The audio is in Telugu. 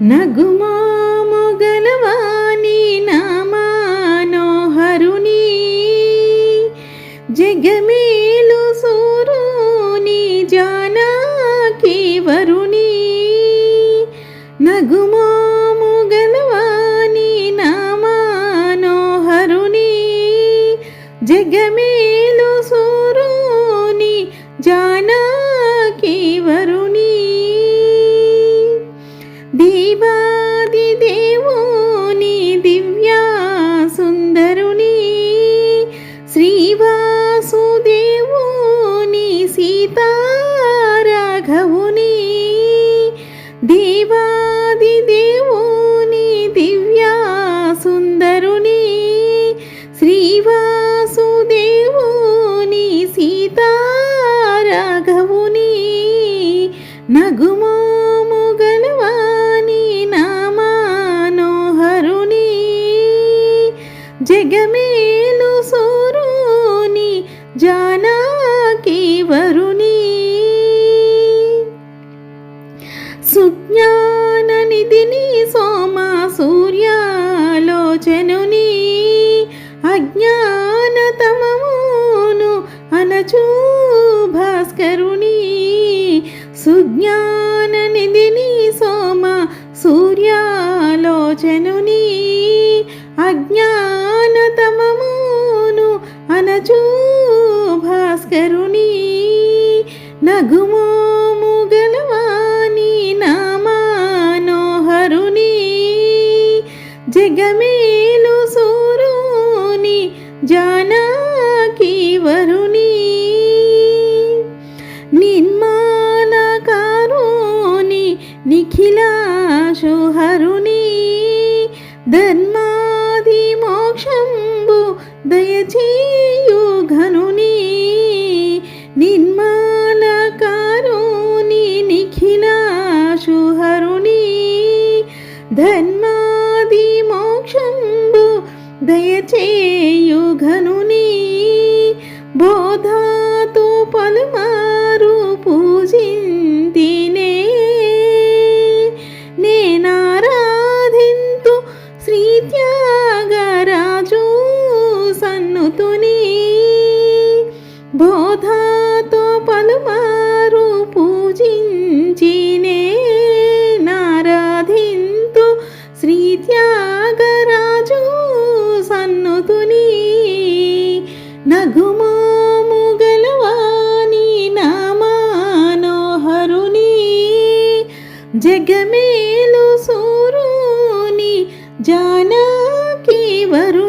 నగుమాముగలవాణి నామానోహరుని జగమేలు సూరుని జానాకి వరుణి నగుమ దేవుని దివ్యా సుందరుని శ్రీవాసుదేవుని సీతారాఘవుని దేవాది దేవుని సుజ్ఞాననిధిని సోమ సూర్యాలోచనుని అజ్ఞానతమమును అనచూ భాస్కరుని సుజ్ఞాననిధిని సోమ సూర్యాలోచనుని అజ్ఞానతమమును అనచూ భాస్కరుని నగుము సూరుని జానకి వరుని నిర్మాణకారుని నిఖిలాశుహరుని ధర్మాది మోక్షంబు దయచేయు ఘనుని నిర్మాణకారుని నిఖిలాశుహరుని ధర్మాది మోక్షంబు దయచేయు ఘనుని బోధాతో పలుమా జగమేలు సూరుని జానకి వరు